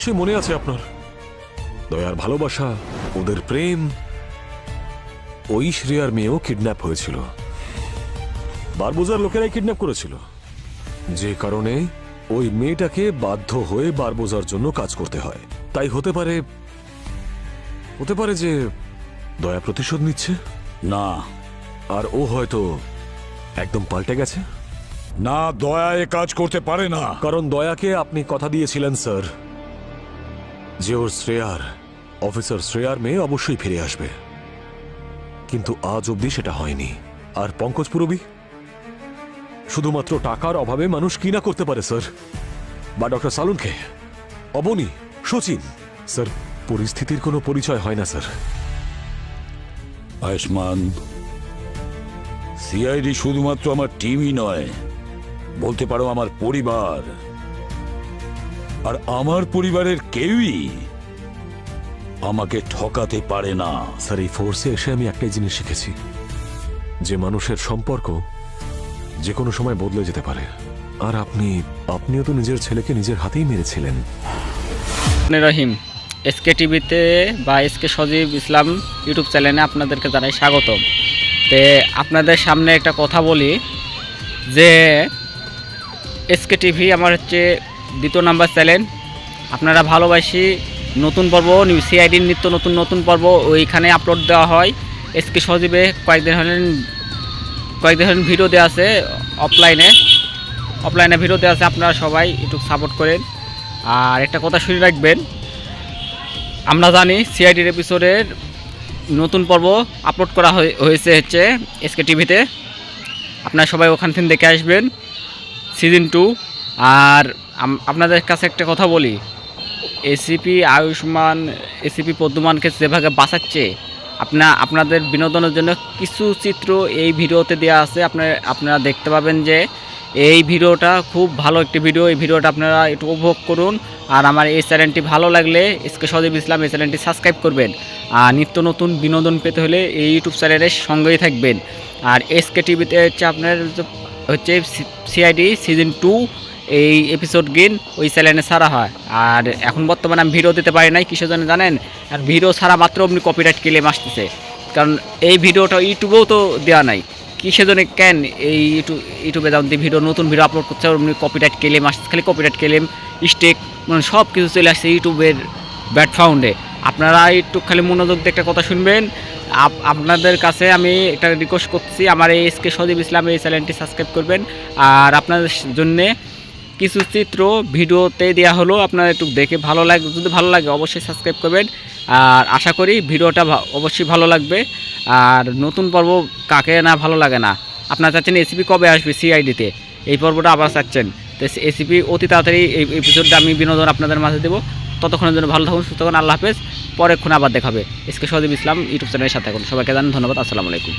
সে মনে আছে আপনার। দয়ার ভালোবাসা ওদের প্রেম ওই শ্রেয়ার মেয়েও কিডন্যাপ হয়েছিল। বারবোজার লোকেরাই কিডন্যাপ করেছিল। যে কারণে ওই মেয়েটাকে বাধ্য হয়ে বারবোজার জন্য কাজ করতে হয়। তাই হতে পারে হতে পারে যে দয়া প্রতিশোধ নিচ্ছে? না। আর ও হয়তো একদম পাল্টে গেছে? না দয়া এ কাজ করতে পারে না। কারণ দয়াকে আপনি কথা দিয়েছিলেন স্যার। যে ওর শ্রেয়ার, অফিসার শ্রেয়ার মেয়ে অবশ্যই ফিরে আসবে। কিন্তু আজ অবধি সেটা হয়নি। আর পঙ্কজ পুরবি? শুধুমাত্র টাকার অভাবে মানুষ কি না করতে পারে, স্যার? বা ডক্টর সালুনকে? অবনী? সচিন স্যার, পরিস্থিতির কোনো পরিচয় হয় না, স্যার। আয়ুষ্মান, সিআইডি শুধুমাত্র আমার টিমই নয়, বলতে পারো আমার পরিবার। আর আমার পরিবারের কেউই আমাকে ঠকাতে পারে না। স্যার এই ফোর্সে এসে আমি একটাই জিনিস শিখেছি। যে মানুষের সম্পর্ক যে কোনো সময় বদলে যেতে পারে। আর আপনি আপনিও তো নিজের ছেলেকে নিজের হাতেই মেরেছিলেন। রহিম এসকে টিভিতে বা এসকে সজীব ইসলাম ইউটিউব চ্যানেলে আপনাদেরকে জানাই স্বাগতম। তে আপনাদের সামনে একটা কথা বলি যে এসকে টিভি আমার হচ্ছে দ্বিতীয় নাম্বার চ্যানেল আপনারা ভালোবাসি, নতুন পর্ব সিআইডির নিত্য নতুন নতুন পর্ব ওইখানে আপলোড দেওয়া হয়। এসকে সজীবে কয়েকদিন হলেন কয়েকদিন হলেন ভিডিও দেওয়া আছে অফলাইনে অফলাইনে ভিডিও দেওয়া আছে, আপনারা সবাই একটু সাপোর্ট করেন। আর একটা কথা শুনে রাখবেন, আমরা জানি সিআইডির এপিসোডের নতুন পর্ব আপলোড করা হয়ে- হয়েছে হচ্ছে এসকে টিভিতে আপনারা সবাই ওখান থেকে দেখে আসবেন সিজন টু আর আপনাদের কাছে একটা কথা বলি। এসিপি আয়ুষ্মান এসিপি পদ্মমানকে যেভাবে বাঁচাচ্ছে, আপনা আপনাদের বিনোদনের জন্য কিছু চিত্র এই ভিডিওতে দেওয়া আছে। আপনার আপনারা দেখতে পাবেন যে এই ভিডিওটা খুব ভালো একটি ভিডিও। এই ভিডিওটা আপনারা একটু উপভোগ করুন। আর আমার এই চ্যানেলটি ভালো লাগলে এসকে সদীপ ইসলাম এই চ্যানেলটি সাবস্ক্রাইব করবেন। আর নিত্য নতুন বিনোদন পেতে হলে এই ইউটিউব চ্যানেলের সঙ্গেই থাকবেন। আর এসকে টিভিতে হচ্ছে আপনার হচ্ছে সিআইডি সিজন টু এই এপিসোড গিন ওই চ্যানেলে ছাড়া হয়। আর এখন বর্তমানে আমি ভিডিও দিতে পারি নাই, কিসের জন্য জানেন? আর ভিডিও ছাড়া মাত্র আপনি কপিরাইট ক্লেম আসতেছে। কারণ এই ভিডিওটা ইউটিউবেও তো দেওয়া নাই। কিসের জন্য কেন এই ইউটিউব ইউটিউবে যেমন ভিডিও নতুন ভিডিও আপলোড করছে আপনি কপিরাইট ক্লেম আসছে। খালি কপিরাইট ক্লেম স্টেক মানে সব কিছু চলে আসছে ইউটিউবের ব্যাট ফাউন্ডে আপনারা একটু খালি মনোযোগ দিয়ে একটা কথা শুনবেন। আপ- আপনাদের কাছে আমি একটা রিকোয়েস্ট করছি আমার এই এসকে সজীব ইসলাম এই চ্যানেলটি সাবস্ক্রাইব করবেন। আর আপনাদের জন্যে কিছু চিত্র ভিডিওতে দেওয়া হলো। আপনারা একটু দেখে ভালো লাগে, যদি ভালো লাগে অবশ্যই সাবস্ক্রাইব করবেন। আর আশা করি ভিডিওটা অবশ্যই ভালো লাগবে। আর নতুন পর্ব কাকে না ভালো লাগে না? আপনারা চাচ্ছেন এসিপি কবে আসবে সিআইডিতে এই পর্বটা আবার চাচ্ছেন। তো এসিপি অতি তাড়াতাড়ি এই এপিসোডটা আমি বিনোদন আপনাদের মাঝে দেবো। ততক্ষণের জন্য ভালো থাকুন, সুস্থ থাকুন, আল্লাহ হাফেজ। পরেক্ষণ আবার দেখাবে। এসকে সদীপ ইসলাম, ইউটিউব চ্যানেলের সাথে থাকুন। সবাইকে জানান ধন্যবাদ, আসসালামু আলাইকুম।